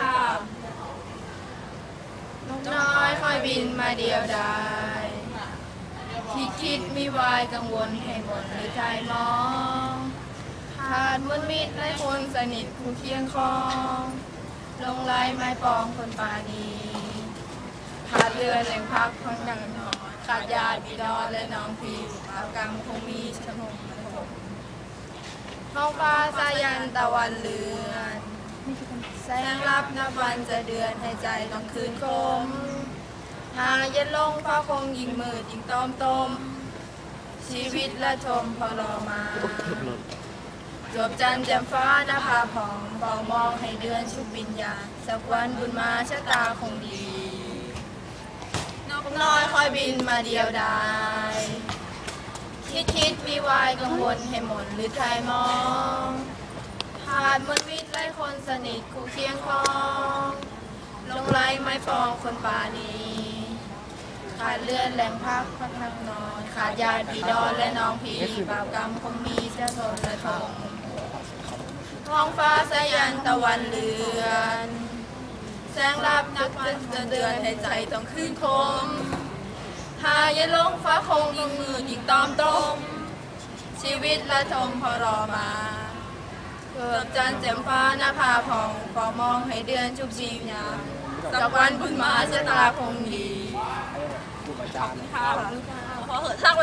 ค่ะ นกน้อยคอยบินมาเดียวดายคิดคิดมีวายกังวลให้หมดหรือใจมองขาดมวลมิตรและคนสนิทผู้เคียงคอง ลงลายไม้ปองคนปานีขาดเรือนแหล่งพักพังดังนอนขาดญาติบิดาและน้องพี่อากรรมคงมีชะมงมันคงท้องฟ้าสายันตะวันเลือ แสงรับนับวันจะเดือนให้ใจต้องคืนคมหาเย็นลงฟ้าคงยิ่งมืดยิ่งต้อมต้ม ชีวิตละชมพอรอมา จบจันทร์แจ่มฟ้าหน้าผาผ่องเฝ้ามองให้เดือนชุบวิญญาณสักวันบุญมาชะตาคงดี นกน้อยคอยบินมาเดียวดายคิดคิดมีวายกังวลให้หมดหรือไทยมองาดมนต์มิตรไล่คนสนิทคู่เคียงคองลงไล่ไม้ปองคนป่านีขาดเลือดแหลงพักพักนักนอน ขาดญาติพี่ดอนและน้องพีบาปกรรมคงมีเจ้าโทษและทงท้องฟ้าสายันตะวันเลือน แสงรับนักวันจะเดือนให้ใจต้องคืนคมหายลงฟ้าคงยิ่งมืดยิ่งตอมต้มชีวิตและชมพอรอมา เกิดจันทร์แจ่มฟ้าหน้าผาผ่องพอมองให้เดือนชุบชีพยามสักวันบุญมาชะตาคงดีขอเหอะสร้าง